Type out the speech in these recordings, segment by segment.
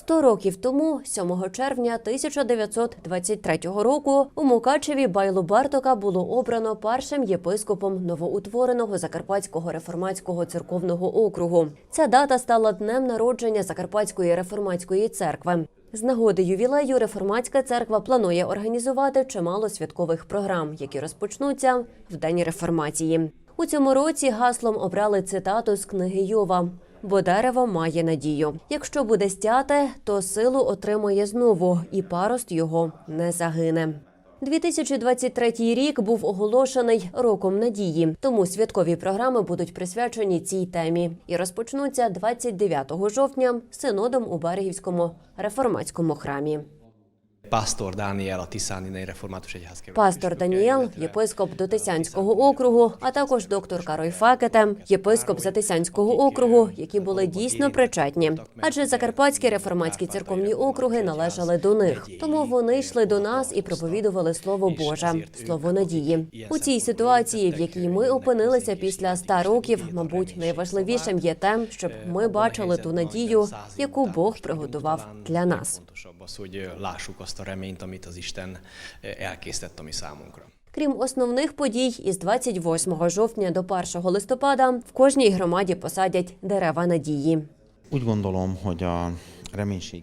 Сто років тому, 7 червня 1923 року, у Мукачеві Байлу Бартока було обрано першим єпископом новоутвореного Закарпатського реформатського церковного округу. Ця дата стала днем народження Закарпатської реформатської церкви. З нагоди ювілею реформатська церква планує організувати чимало святкових програм, які розпочнуться в день реформації. У цьому році гаслом обрали цитату з книги Йова. Бо дерево має надію. Якщо буде стяти, то силу отримає знову, і парост його не загине. 2023 рік був оголошений роком надії, тому святкові програми будуть присвячені цій темі і розпочнуться 29 жовтня синодом у Берегівському реформатському храмі. Пастор a Tiszáni Református Пастор Даніел, єпископ Дотисянського округу, а також доктор Карой Факете, єпископ Затисянського округу, які були дійсно причетні. Адже закарпатські реформатські церковні округи належали до них. Тому вони йшли до нас і проповідували слово Боже, слово надії. У цій ситуації, в якій ми опинилися після ста років, мабуть, найважливішим є те, щоб ми бачили ту надію, яку Бог приготував для нас. A reményt, amit az Isten elkészített a mi számunkra. Крім основних подій, із 28 жовтня до 1 листопада в кожній громаді посадять дерева надії. Úgy gondolom, hogy a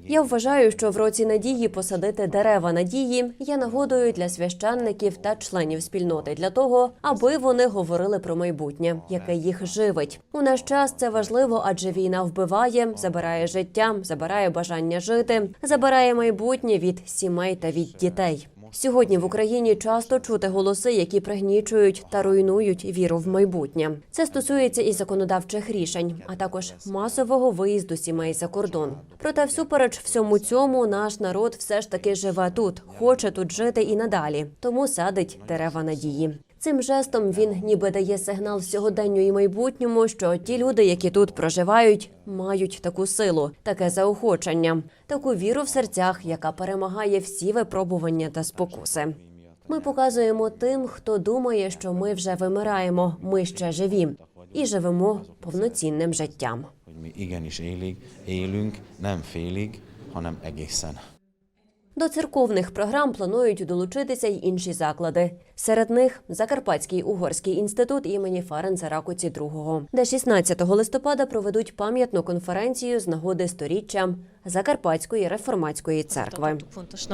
Я вважаю, що в році надії посадити дерева надії є нагодою для священників та членів спільноти для того, аби вони говорили про майбутнє, яке їх живить. У наш час це важливо, адже війна вбиває, забирає життя, забирає бажання жити, забирає майбутнє від сімей та від дітей. Сьогодні в Україні часто чути голоси, які пригнічують та руйнують віру в майбутнє. Це стосується і законодавчих рішень, а також масового виїзду сімей за кордон. Проте, всупереч всьому цьому, наш народ все ж таки живе тут, хоче тут жити і надалі, тому садить дерева надії. Цим жестом він ніби дає сигнал сьогоденню і майбутньому, що ті люди, які тут проживають, мають таку силу, таке заохочення, таку віру в серцях, яка перемагає всі випробування та спокуси. Ми показуємо тим, хто думає, що ми вже вимираємо, ми ще живі і живемо повноцінним життям. До церковних програм планують долучитися й інші заклади. Серед них Закарпатський угорський інститут імені Фаренца Ракоці II, де 16 листопада проведуть пам'ятну конференцію з нагоди сторіччя Закарпатської реформатської церкви. Református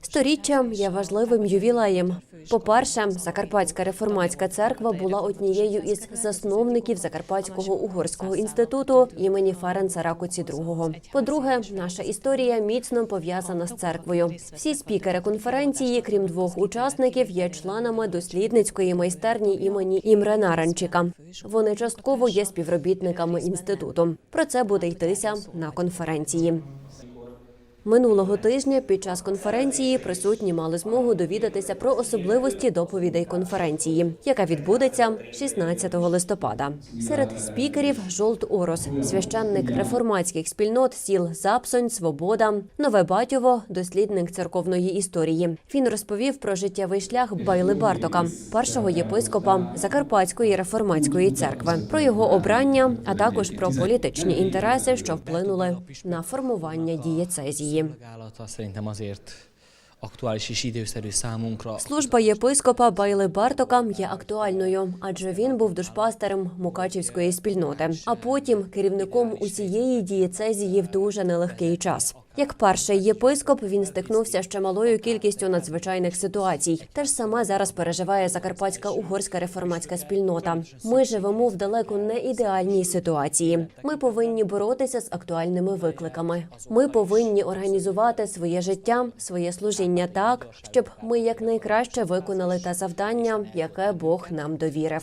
Сторіччя є важливим ювілеєм. По-перше, Закарпатська реформатська церква була однією із засновників Закарпатського угорського інституту імені Ференца Ракоці II. По-друге, наша історія міцно пов'язана з церквою. Всі спікери конференції, крім двох учасників, є членами дослідницької майстерні імені Імре Наранчика. Вони частково є співробітниками інституту. Про це буде йтися на конференції. Минулого тижня під час конференції присутні мали змогу довідатися про особливості доповідей конференції, яка відбудеться 16 листопада. Серед спікерів Жолт Орос, священник реформатських спільнот сіл Запсонь, Свобода, Нове Батьово, дослідник церковної історії. Він розповів про життєвий шлях Байли Бартока, першого єпископа Закарпатської реформатської церкви, про його обрання, а також про політичні інтереси, що вплинули на формування дієцезії. Számunkra. Служба єпископа Байли Бартока є актуальною, адже він був душпастерем Мукачівської спільноти, а потім керівником усієї дієцезії в дуже нелегкий час. Як перший єпископ він стикнувся з чималою кількістю надзвичайних ситуацій. Те ж саме зараз переживає Закарпатська угорська реформатська спільнота. Ми живемо в далеко не ідеальній ситуації. Ми повинні боротися з актуальними викликами. Ми повинні організувати своє життя, своє служіння так, щоб ми якнайкраще виконали те завдання, яке Бог нам довірив.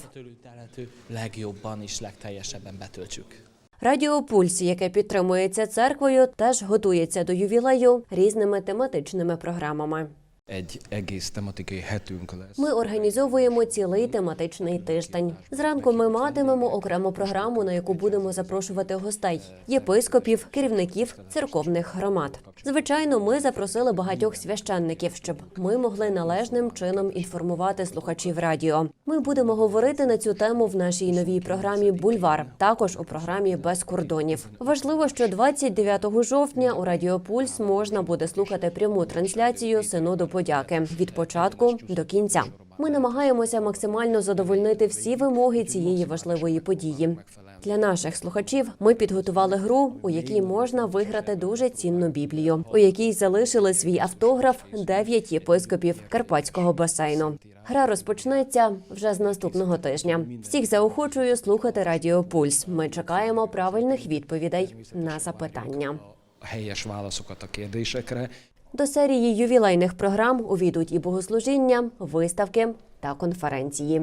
Tőlük telhető legjobban és legteljesebben betöltsük. Радіо Пульс, яке підтримується церквою, теж готується до ювілею різними тематичними програмами. Egy egész tematikai hetünk lesz. Ми організовуємо цілий тематичний тиждень. Зранку ми матимемо окрему програму, на яку будемо запрошувати гостей єпископів, керівників церковних громад. Звичайно, ми запросили багатьох священників, щоб ми могли належним чином інформувати слухачів радіо. Ми будемо говорити на цю тему в нашій новій програмі Бульвар, також у програмі Без кордонів. Важливо, що 29 жовтня у Радіо Пульс можна буде слухати пряму трансляцію синоду подяки від початку до кінця. Ми намагаємося максимально задовольнити всі вимоги цієї важливої події. Для наших слухачів ми підготували гру, у якій можна виграти дуже цінну біблію, у якій залишили свій автограф дев'ять єпископів Карпатського басейну. Гра розпочнеться вже з наступного тижня. Всіх заохочую слухати Радіо Пульс. Ми чекаємо правильних відповідей на запитання. Helyes válaszokat a kérdésekre, До серії ювілейних програм увійдуть і богослужіння, виставки та конференції.